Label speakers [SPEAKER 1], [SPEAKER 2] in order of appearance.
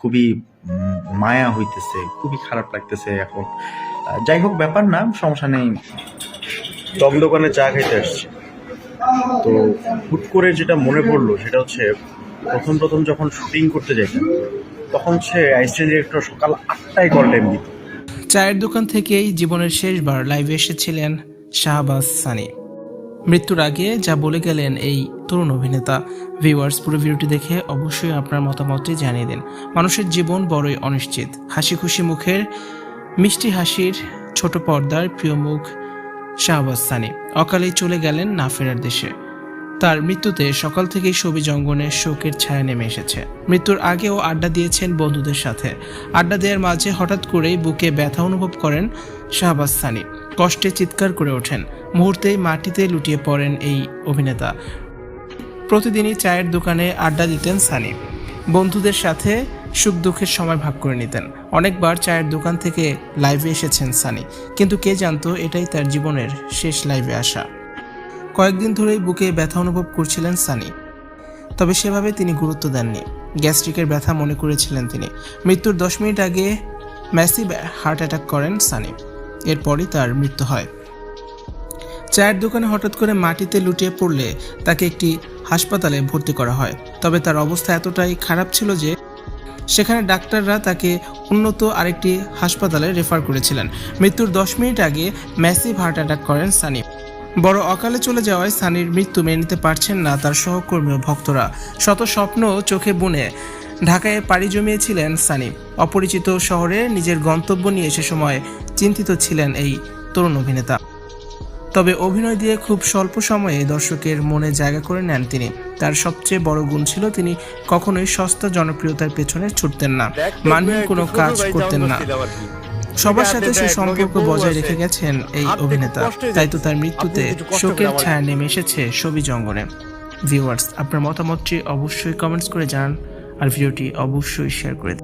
[SPEAKER 1] খুবই মায়া হইতেছে, খুবই খারাপ লাগতেছে এখন। যাই হোক, ব্যাপার না, সমস্যা নেই। টক দোকানে চা খাইতে আসছি। তো হুট করে যেটা মনে পড়ল, সেটা হচ্ছে প্রথম প্রথম যখন শুটিং করতে যাইতাম, তখন হচ্ছে অ্যাসিস্ট্যান্ট ডিরেক্টর সকাল আটটায় কল টাইম দিত।
[SPEAKER 2] চায়ের দোকান থেকেই জীবনের শেষবার লাইভে এসেছিলেন শাহবাজ সানি। মৃত্যুর আগে যা বলে গেলেন এই তরুণ অভিনেতা। ভিউয়ার্স, পুরো ভিডিওটি দেখে অবশ্যই আপনার মতামতটি জানিয়ে দিন। মানুষের জীবন বড়ই অনিশ্চিত। হাসি খুশি মুখের, মিষ্টি হাসির ছোট পর্দার প্রিয় মুখ শাহবাজ সানি। অকালেই চলে গেলেন না ফেরার দেশে। তার মৃত্যুতে সকাল থেকেই ছবি জঙ্গনে শোকের ছায়া নেমে এসেছে। মৃত্যুর আগেও আড্ডা দিয়েছেন বন্ধুদের সাথে। আড্ডা দেওয়ার মাঝে হঠাৎ করেই বুকে ব্যথা অনুভব করেন শাহবাজ সানি। কষ্টে চিৎকার করে ওঠেন। মুহূর্তেই মাটিতে লুটিয়ে পড়েন এই অভিনেতা। প্রতিদিনই চায়ের দোকানে আড্ডা দিতেন সানি বন্ধুদের সাথে সুখ দুঃখের সময় ভাগ করে নিতেন। অনেকবার চায়ের দোকান থেকে লাইভে এসেছেন সানি। কিন্তু কে জানতো এটাই তার জীবনের শেষ লাইভে আসা। কয়েকদিন ধরেই বুকে ব্যথা অনুভব করছিলেন সানি। তবে সেভাবে তিনি গুরুত্ব দেননি। গ্যাস্ট্রিকের ব্যথা মনে করেছিলেন তিনি। মৃত্যুর দশ মিনিট আগে ম্যাসিভ হার্ট অ্যাটাক করেন সানি। এরপরই তার মৃত্যু হয়। চায়ের দোকানে হঠাৎ করে মাটিতে লুটিয়ে পড়লে তাকে একটি হাসপাতালে ভর্তি করা হয়। তবে তার অবস্থা এতটাই খারাপ ছিল যে সেখানে ডাক্তাররা তাকে উন্নত আরেকটি হাসপাতালে রেফার করেছিলেন। মৃত্যুর দশ মিনিট আগে ম্যাসিভ হার্ট অ্যাটাক করেন সানি। বড় অকালে চলে যাওয়ায় সানির মৃত্যু মেনে নিতে পারছেন না তার সহকর্মী ও ভক্তরা। শত স্বপ্ন চোখে বুনে ঢাকায় পাড়ি জমিয়েছিলেন সানি। অপরিচিত শহরে নিজের গন্তব্য নিয়ে সে সময় চিন্তিত ছিলেন এই তরুণ অভিনেতা। তবে অভিনয় দিয়ে খুব স্বল্প সময়ে দর্শকের মনে জায়গা করে নেন তিনি। তার সবচেয়ে বড় গুণ ছিল তিনি কখনোই সস্তা জনপ্রিয়তার পেছনে ছুটতেন না। মানহীন কোনো কাজ করতেন না। সবার সাথে সে সম্পর্ক বজায় রেখে গেছেন এই অভিনেতা। তাই তো তার মৃত্যুতে শোকের ছায়া নেমে এসেছে ছবি জঙ্গনে। ভিউয়ার্স আপনার মতামতটি অবশ্যই কমেন্টস করে জানান। আর ভিডিওটি অবশ্যই শেয়ার করে